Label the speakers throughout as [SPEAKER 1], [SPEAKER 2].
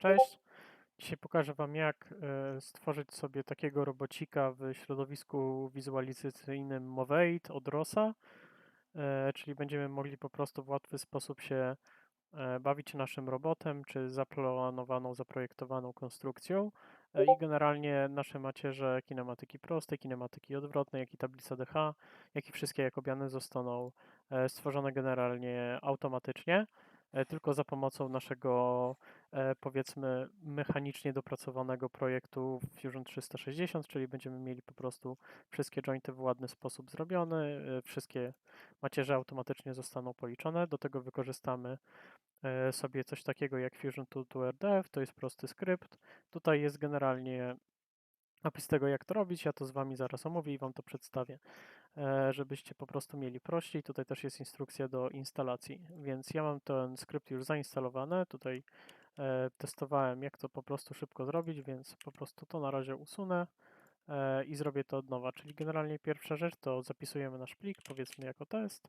[SPEAKER 1] Cześć. Dzisiaj pokażę Wam, jak e, stworzyć sobie takiego robocika w środowisku wizualizacyjnym Movate od ROSa, e, czyli będziemy mogli po prostu w łatwy sposób się e, bawić naszym robotem, czy zaplanowaną, zaprojektowaną konstrukcją i generalnie nasze macierze kinematyki prostej, kinematyki odwrotnej, jak i tablica DH, jak i wszystkie jakobiane zostaną stworzone generalnie automatycznie. E, tylko za pomocą naszego e, powiedzmy mechanicznie dopracowanego projektu Fusion 360, czyli będziemy mieli po prostu wszystkie jointy w ładny sposób zrobione, e, wszystkie macierze automatycznie zostaną policzone. Do tego wykorzystamy sobie coś takiego jak Fusion Tool to RDF, to jest prosty skrypt. Tutaj jest generalnie opis tego, jak to robić. Ja to z Wami zaraz omówię i Wam to przedstawię. E, żebyście po prostu mieli prościej. Tutaj też jest instrukcja do instalacji, więc ja mam ten skrypt już zainstalowany. Tutaj e, testowałem, jak to po prostu szybko zrobić, więc po prostu to na razie usunę e, i zrobię to od nowa. Czyli generalnie pierwsza rzecz to zapisujemy nasz plik, powiedzmy jako test.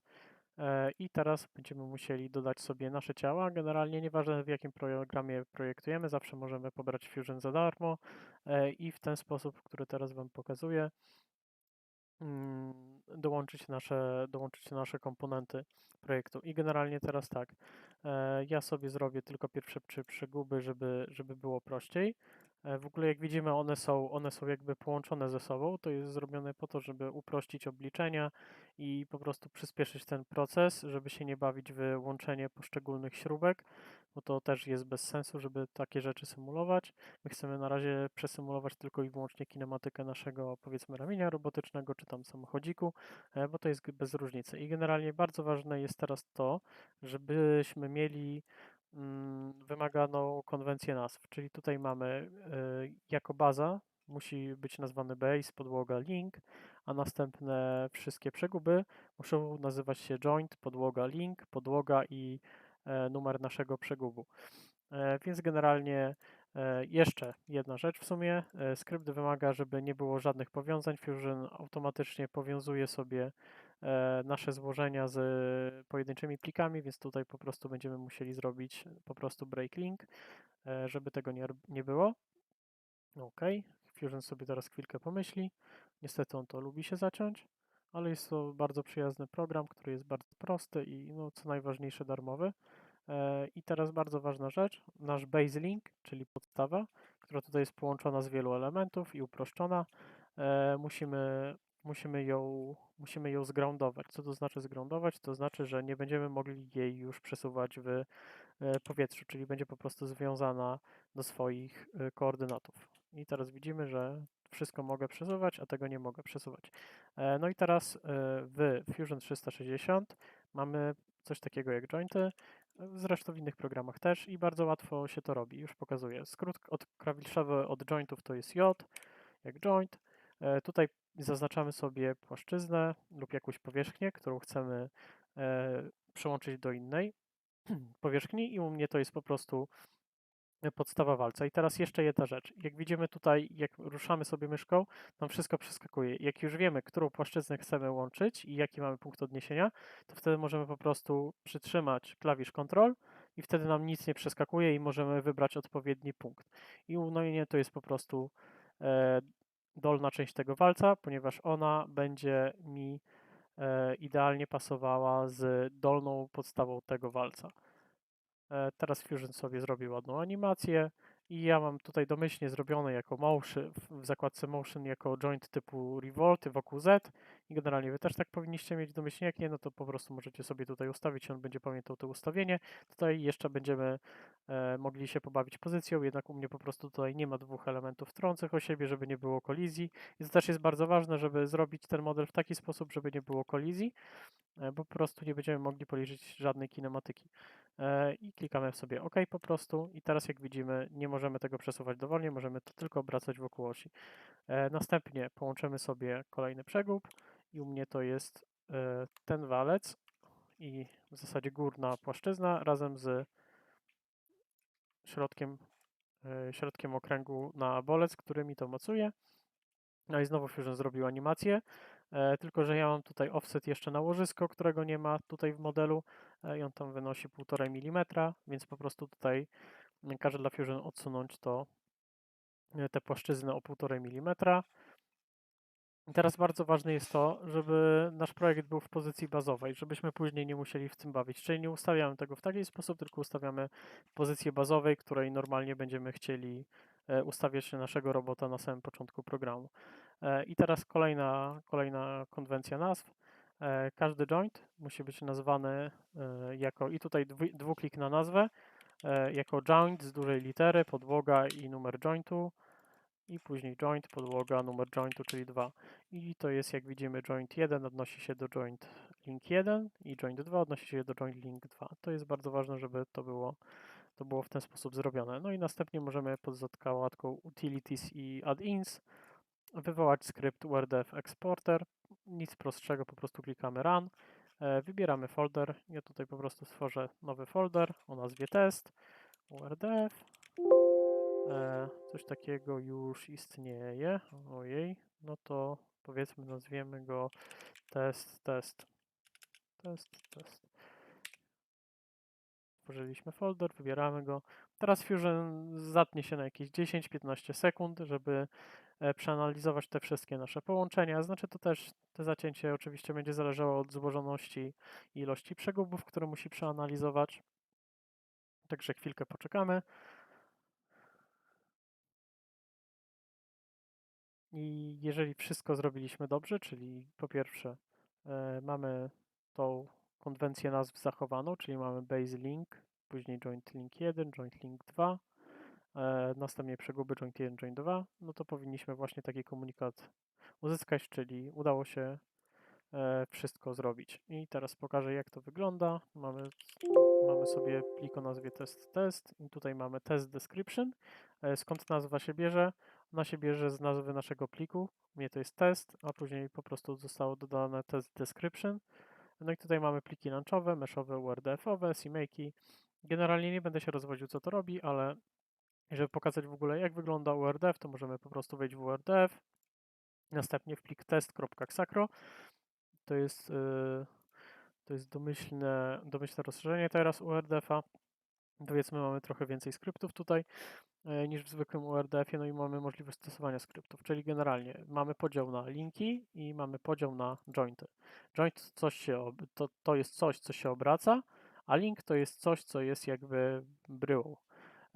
[SPEAKER 1] I teraz będziemy musieli dodać sobie nasze ciała. Generalnie nieważne w jakim programie projektujemy, zawsze możemy pobrać Fusion za darmo i w ten sposób, który teraz Wam pokazuję, dołączyć nasze, dołączyć nasze komponenty projektu. I generalnie teraz tak, e, ja sobie zrobię tylko pierwsze trzy przeguby, żeby, żeby było prościej. E, w ogóle jak widzimy one są, one są jakby połączone ze sobą, to jest zrobione po to, żeby uprościć obliczenia i po prostu przyspieszyć ten proces, żeby się nie bawić w łączenie poszczególnych śrubek, bo to też jest bez sensu, żeby takie rzeczy symulować. My chcemy na razie przesymulować tylko i wyłącznie kinematykę naszego powiedzmy ramienia robotycznego czy tam samochodziku, e, bo to jest bez różnicy. I generalnie bardzo ważne jest teraz to, żebyśmy mieli mm, wymaganą konwencję nazw, czyli tutaj mamy y, jako baza musi być nazwany base, podłoga, link, a następne wszystkie przeguby muszą nazywać się joint, podłoga, link, podłoga i e, numer naszego przegubu. E, więc generalnie e, jeszcze jedna rzecz w sumie. Skrypt wymaga, żeby nie było żadnych powiązań. Fusion automatycznie powiązuje sobie nasze złożenia z pojedynczymi plikami, więc tutaj po prostu będziemy musieli zrobić po prostu break link, żeby tego nie, nie było. OK, Fusion sobie teraz chwilkę pomyśli. Niestety on to lubi się zaciąć, ale jest to bardzo przyjazny program, który jest bardzo prosty i no, co najważniejsze darmowy. E, I teraz bardzo ważna rzecz, nasz base link, czyli podstawa, która tutaj jest połączona z wielu elementów i uproszczona, e, musimy, musimy, ją, musimy ją zgroundować. Co to znaczy zgroundować? To znaczy, że nie będziemy mogli jej już przesuwać w e, powietrzu, czyli będzie po prostu związana do swoich koordynatów. I teraz widzimy, że wszystko mogę przesuwać, a tego nie mogę przesuwać. E, no i teraz e, w Fusion 360 mamy coś takiego jak jointy, zresztą w innych programach też i bardzo łatwo się to robi. Już pokazuję. Skrót od klawiszowy od jointów to jest J, jak joint. E, tutaj zaznaczamy sobie płaszczyznę lub jakąś powierzchnię, którą chcemy przełączyć do innej powierzchni i u mnie to jest po prostu podstawa walca. I teraz jeszcze jedna rzecz. Jak widzimy tutaj, jak ruszamy sobie myszką, tam wszystko przeskakuje. Jak już wiemy, którą płaszczyznę chcemy łączyć i jaki mamy punkt odniesienia, to wtedy możemy po prostu przytrzymać klawisz Ctrl i wtedy nam nic nie przeskakuje i możemy wybrać odpowiedni punkt. I unojenie to jest po prostu e, dolna część tego walca, ponieważ ona będzie mi e, idealnie pasowała z dolną podstawą tego walca. E, teraz Fusion sobie zrobi ładną animację i ja mam tutaj domyślnie zrobione jako motion, w zakładce motion jako joint typu revolt wokół Z i generalnie wy też tak powinniście mieć domyślnie, jak nie, no to po prostu możecie sobie tutaj ustawić, on będzie pamiętał to ustawienie. Tutaj jeszcze będziemy e, mogli się pobawić pozycją, jednak u mnie po prostu tutaj nie ma dwóch elementów trących o siebie, żeby nie było kolizji i to też jest bardzo ważne, żeby zrobić ten model w taki sposób, żeby nie było kolizji, e, bo po prostu nie będziemy mogli policzyć żadnej kinematyki. E, i klikamy sobie OK po prostu i teraz jak widzimy nie możemy tego przesuwać dowolnie, możemy to tylko obracać wokół osi. E, następnie połączymy sobie kolejny przegub i u mnie to jest e, ten walec i w zasadzie górna płaszczyzna razem z środkiem, środkiem okręgu na bolec, który mi to mocuje. No i znowu Fusion zrobił animację, tylko że ja mam tutaj offset jeszcze na łożysko, którego nie ma tutaj w modelu, E, i on tam wynosi 1,5 mm, więc po prostu tutaj każe dla Fusion odsunąć to e, te płaszczyzny o 1,5 mm. I teraz bardzo ważne jest to, żeby nasz projekt był w pozycji bazowej, żebyśmy później nie musieli w tym bawić. Czyli nie ustawiamy tego w taki sposób, tylko ustawiamy pozycję bazowej, której normalnie będziemy chcieli e, ustawiać naszego robota na samym początku programu. E, I teraz kolejna, kolejna konwencja nazw. E, każdy joint musi być nazwany jako, i tutaj dwuklik na nazwę, jako joint z dużej litery, podłoga i numer jointu i później joint, podłoga, numer jointu, czyli 2. I to jest, jak widzimy, joint 1 odnosi się do joint link 1 i joint 2 odnosi się do joint link 2. To jest bardzo ważne, żeby to było, to było w ten sposób zrobione. No i następnie możemy pod zakładką utilities i add-ins wywołać skrypt wordef exporter. Nic prostszego, po prostu klikamy run. E, wybieramy folder. Ja tutaj po prostu stworzę nowy folder o nazwie test. wordef E, coś takiego już istnieje. Ojej, no to powiedzmy nazwiemy go test, test, test, test. Stworzyliśmy folder, wybieramy go. Teraz Fusion zatnie się na jakieś 10-15 sekund, żeby e, przeanalizować te wszystkie nasze połączenia. Znaczy to też, te zacięcie oczywiście będzie zależało od złożoności i ilości przegubów, które musi przeanalizować. Także chwilkę poczekamy. I jeżeli wszystko zrobiliśmy dobrze, czyli po pierwsze e, mamy tą konwencję nazw zachowaną, czyli mamy base link, później joint link 1, joint link 2, e, następnie przeguby joint 1, joint 2, no to powinniśmy właśnie taki komunikat uzyskać, czyli udało się e, wszystko zrobić. I teraz pokażę jak to wygląda. Mamy, mamy sobie plik o nazwie test test i tutaj mamy test description. E, skąd nazwa się bierze? Ona się bierze z nazwy naszego pliku. Mnie to jest test, a później po prostu zostało dodane test description. No i tutaj mamy pliki launchowe, meshowe, URDF-owe, CMake. Generalnie nie będę się rozwodził, co to robi, ale żeby pokazać w ogóle, jak wygląda URDF, to możemy po prostu wejść w URDF, następnie w plik test.xacro. To jest, yy, to jest domyślne, domyślne rozszerzenie teraz URDF-a. Powiedzmy, mamy trochę więcej skryptów tutaj. E, niż w zwykłym URDF-ie, no i mamy możliwość stosowania skryptów, czyli generalnie mamy podział na linki i mamy podział na jointy. Joint coś się, to, to jest coś, co się obraca, a link to jest coś, co jest jakby bryłą.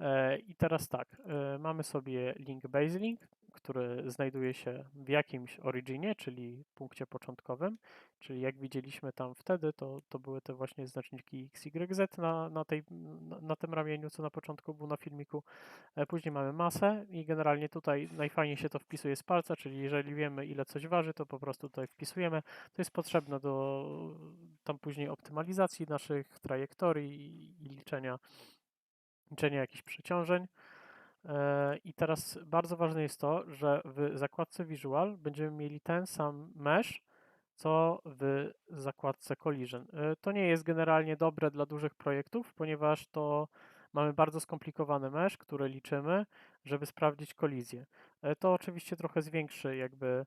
[SPEAKER 1] E, I teraz tak, e, mamy sobie link base link, który znajduje się w jakimś originie, czyli punkcie początkowym, czyli jak widzieliśmy tam wtedy, to, to były te właśnie znaczniki x, y, z na, na, tej, na tym ramieniu, co na początku był na filmiku. E, później mamy masę i generalnie tutaj najfajniej się to wpisuje z palca, czyli jeżeli wiemy ile coś waży, to po prostu tutaj wpisujemy. To jest potrzebne do tam później optymalizacji naszych trajektorii i liczenia, liczenia jakichś przeciążeń. E, I teraz bardzo ważne jest to, że w zakładce Visual będziemy mieli ten sam mesh, co w zakładce Collision. E, to nie jest generalnie dobre dla dużych projektów, ponieważ to mamy bardzo skomplikowany mesh, który liczymy, żeby sprawdzić kolizję. E, to oczywiście trochę zwiększy jakby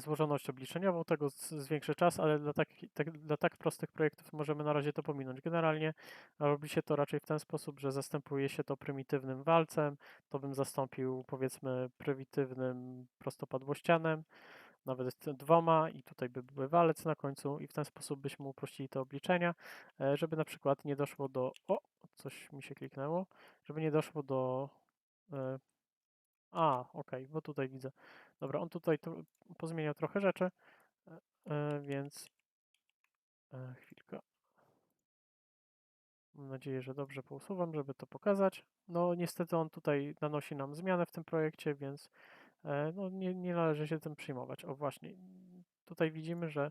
[SPEAKER 1] złożoność obliczeniową, tego zwiększy czas, ale dla tak, tak, dla tak prostych projektów możemy na razie to pominąć. Generalnie robi się to raczej w ten sposób, że zastępuje się to prymitywnym walcem, to bym zastąpił powiedzmy prymitywnym prostopadłościanem, nawet dwoma i tutaj by były walec na końcu i w ten sposób byśmy uprościli te obliczenia, e, żeby na przykład nie doszło do, o, coś mi się kliknęło, żeby nie doszło do e, a, ok, bo tutaj widzę. Dobra, on tutaj pozmieniał trochę rzeczy, e, e, więc e, chwilkę. Mam nadzieję, że dobrze pousuwam, żeby to pokazać. No niestety on tutaj nanosi nam zmianę w tym projekcie, więc no, nie, nie należy się tym przyjmować. O właśnie, tutaj widzimy, że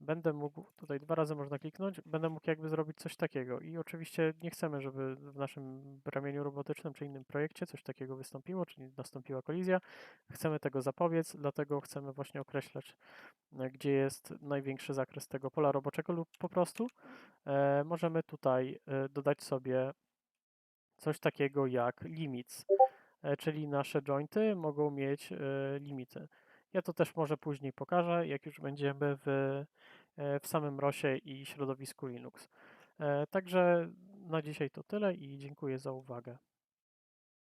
[SPEAKER 1] będę mógł, tutaj dwa razy można kliknąć, będę mógł jakby zrobić coś takiego i oczywiście nie chcemy, żeby w naszym ramieniu robotycznym czy innym projekcie coś takiego wystąpiło, czyli nastąpiła kolizja. Chcemy tego zapobiec, dlatego chcemy właśnie określać, e, gdzie jest największy zakres tego pola roboczego lub po prostu e, możemy tutaj e, dodać sobie coś takiego jak limits, e, czyli nasze jointy mogą mieć e, limity. Ja to też może później pokażę, jak już będziemy w, e, w samym ROSie i środowisku Linux. E, także na dzisiaj to tyle i dziękuję za uwagę.